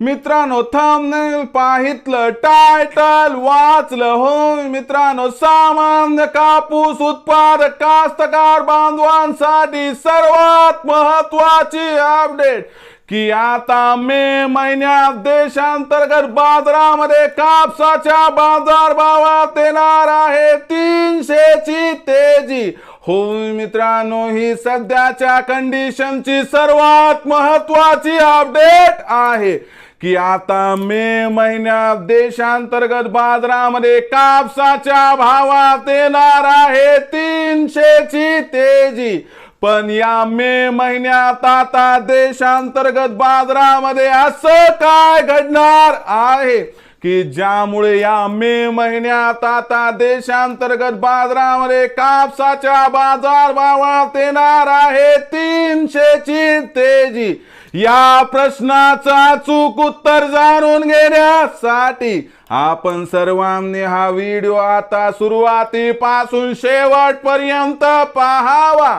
मित्रांनो thumbnail पाहितलं title वाचलं हो मित्रांनो सामान्य कापूस उत्पादक कास्तकार बांधवांसाठी सर्वात महत्वाची अपडेट की आता मे महिन्यात देशांतर्गत बाजारामध्ये कापसाच्या बाजारभावात येणार आहे तीनशेची तेजी. हो मित्रांनो ही सध्याच्या कंडिशनची सर्वात महत्वाची अपडेट आहे की आता मे महिन्यात देशांतर्गत बाजारामध्ये कापसाच्या भावात येणार आहे तीनशेची तेजी. पण या मे महिन्यात आता देशांतर्गत बाजारामध्ये असं काय घडणार आहे? की ज्यामुळे या मे महिन्यात आता देशांतर्गत बाजारामध्ये कापसाच्या बाजार भावात येणार आहे तीनशेची तेजी. या प्रश्नाचा चूक उत्तर जाणून घेण्यासाठी आपण सर्वांनी हा व्हिडिओ आता सुरुवातीपासून शेवटपर्यंत पाहावा.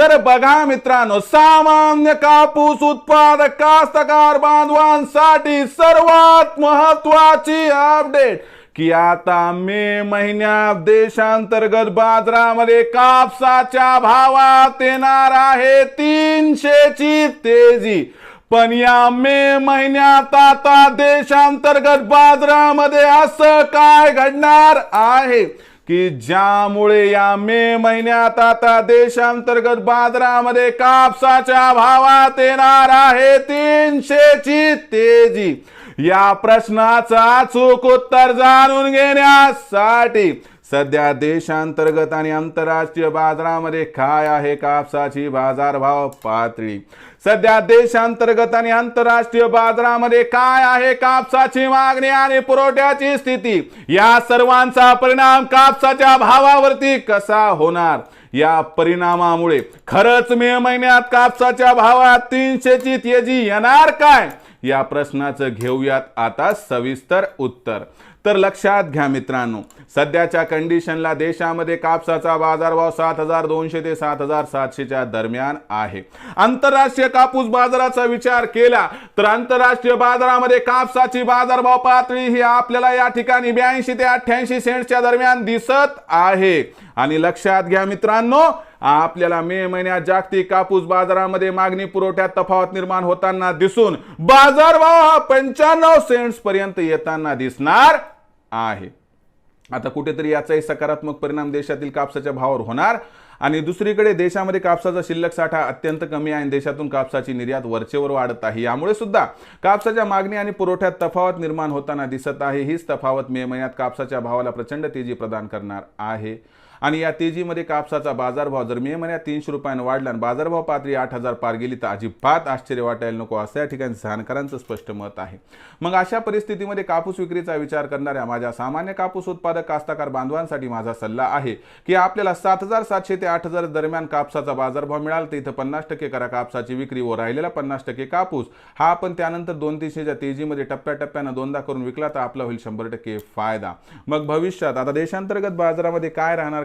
तर बघा मित्रांनो सामान्य कापूस उत्पादक कास्तकार बांधवांसाठी सर्वात महत्वाची अपडेट की आता मे महिन्यात देशांतर्गत बाजारामध्ये कापसाच्या भावात येणार आहे तीनशेची तेजी. पण या मे महिन्यात आता देशांतर्गत बाजारामध्ये असं काय घडणार आहे? की ज्यामुळे या मे महिन्यात आता देशांतर्गत बाजारामध्ये कापसाच्या भावात येणार आहे तीनशेची तेजी. या प्रश्नाचा चूक उत्तर जाणून घेण्यासाठी सध्या देशांतर्गत आणि आंतरराष्ट्रीय बाजारामध्ये काय आहे कापसाची बाजारभाव पातळी? सध्या देशांतर्गत आणि आंतरराष्ट्रीय बाजारामध्ये काय आहे कापसाची मागणी आणि पुरवठ्याची स्थिती? या सर्वांचा परिणाम कापसाच्या भावावरती कसा होणार? या परिणामामुळे खरंच मे महिन्यात कापसाच्या भावात तीनशेची तेजी येणार काय? या प्रश्नाचं घेऊयात आता सविस्तर उत्तर. तर लक्षात घ्या मित्रांनो सध्याच्या कंडिशनला देशामध्ये कापसाचा बाजारभाव सात हजार दोनशे ते सात हजार सातशेच्या दरम्यान आहे. आंतरराष्ट्रीय कापूस बाजाराचा विचार केला तर आंतरराष्ट्रीय बाजारामध्ये कापसाची बाजारभाव पातळी ही आपल्याला या ठिकाणी ब्याऐंशी ते अठ्ठ्याऐंशी सेंट्सच्या दरम्यान दिसत आहे. आणि लक्षात घ्या मित्रांनो आपल्याला मे महिन्यात जागतिक कापूस बाजारामध्ये मागणी पुरवठ्यात तफावत निर्माण होताना दिसून बाजारभाव हा पंच्याण्णव सेंट्स पर्यंत येताना दिसणार आहे. आता कुठेतरी याचाही सकारात्मक परिणाम देशातील कापसाच्या भावावर होणार आणि दुसरीकडे देशामध्ये कापसाचा शिल्लक साठा अत्यंत कमी आहे आणि देशातून कापसाची निर्यात वरचेवर वाढत आहे. यामुळे सुद्धा कापसाच्या मागणी आणि पुरवठ्यात तफावत निर्माण होताना दिसत आहे. हीच तफावत मे महिन्यात कापसाच्या भावाला प्रचंड तेजी प्रदान करणार आहे. आणि या तेजीमध्ये कापसाचा बाजारभाव जर मे महिन्यात तीनशे रुपयानं वाढला आणि बाजारभाव पातळी आठ हजार पार गेली तर अजिबात आश्चर्य वाटायला नको असं या ठिकाणी जाणकारांचं स्पष्ट मत आहे. मग अशा परिस्थितीमध्ये कापूस विक्रीचा विचार करणाऱ्या माझ्या सामान्य कापूस उत्पादक कास्ताकार बांधवांसाठी माझा सल्ला आहे की आपल्याला सात हजार सातशे ते आठ हजार दरम्यान कापसाचा बाजारभाव मिळाला तर इथं पन्नास टक्के करा कापसाची विक्री व राहिलेला पन्नास टक्के कापूस. हा आपण त्यानंतर दोन तीनशेच्या तेजीमध्ये टप्प्याटप्प्यानं दोनदा करून विकला तर आपला होईल शंभर टक्के फायदा. मग भविष्यात आता देशांतर्गत बाजारामध्ये काय राहणार